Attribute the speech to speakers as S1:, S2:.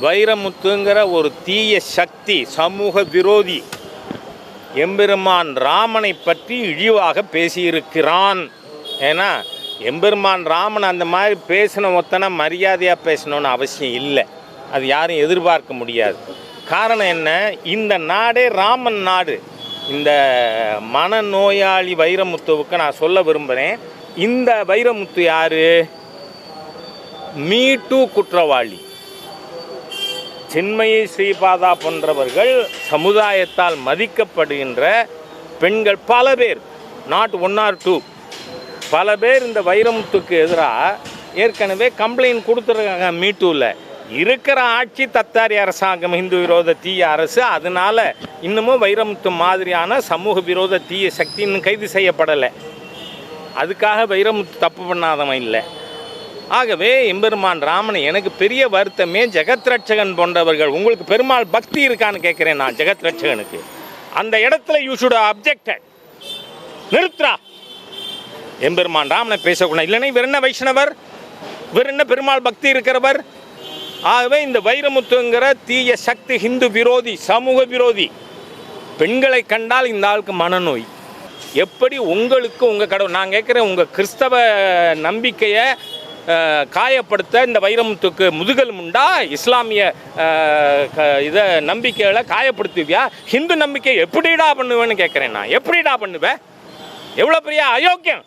S1: வைரமுத்துங்கிற ஒரு தீய சக்தி சமூக விரோதி எம்பெருமான் ராமனை பற்றி இழிவாக பேசியிருக்கிறான். ஏன்னா எம்பெருமான் ராமன் அந்த மாதிரி பேசின ஒத்தனை மரியாதையாக பேசணும்னு அவசியம் இல்லை. அது யாரும் எதிர்பார்க்க முடியாது. காரணம் என்ன? இந்த நாடே ராமன் நாடு. இந்த மனநோயாளி வைரமுத்துவுக்கு நான் சொல்ல விரும்புகிறேன் இந்த வைரமுத்து யார்? மீ டூ குற்றவாளி. சின்மயி ஸ்ரீபாதா போன்றவர்கள் சமுதாயத்தால் மதிக்கப்படுகின்ற பெண்கள் பல பேர். நாட் ஒன் ஆர் டூ பல பேர் இந்த வைரமுத்துக்கு எதிராக ஏற்கனவே கம்ப்ளைண்ட் கொடுத்துருக்காங்க மீட்டூவில் இருக்கிற ஆட்சி தத்தாரி அரசாங்கம் இந்து விரோத தீய அரசு அதனால் இன்னமும் வைரமுத்து மாதிரியான சமூக விரோத தீய சக்தி இன்னும் கைது செய்யப்படலை. அதுக்காக வைரமுத்து தப்பு பண்ணாதவன் இல்லை. ஆகவே எம்பெருமான் ராமன் எனக்கு பெரிய வருத்தமே ஜெகத் ரட்சகன் போன்றவர்கள் உங்களுக்கு பெருமாள் பக்தி இருக்கான்னு கேட்குறேன் நான் ஜெகத் ரட்சகனுக்கு. அந்த இடத்துல யூ ஷுட் அப்ஜெக்டட் நிறுத்துறா. எம்பெருமான் ராமனை பேசக்கூடாது இல்லைன்னா இவர் என்ன வைஷ்ணவர்? இவர் என்ன பெருமாள் பக்தி இருக்கிறவர்? ஆகவே இந்த வைரமுத்துங்கிற தீய சக்தி ஹிந்து விரோதி சமூக விரோதி பெண்களை கண்டால் இந்த ஆளுக்கு மனநோய். எப்படி உங்களுக்கு உங்கள் கடவுள் நான் கேட்குறேன் உங்கள் கிறிஸ்தவ நம்பிக்கையை காயப்படுத்த இந்த வைரமுத்துக்கு முதுகல் முண்டா? இஸ்லாமிய க- இதை நம்பிக்கைகளை காயப்படுத்துவியா ஹிந்து நம்பிக்கை எப்படிடா பண்ணுவேன்னு கேட்குறேன் நான். எப்படிடா பண்ணுவேன் எவ்வளோ பெரிய அயோக்கியம்.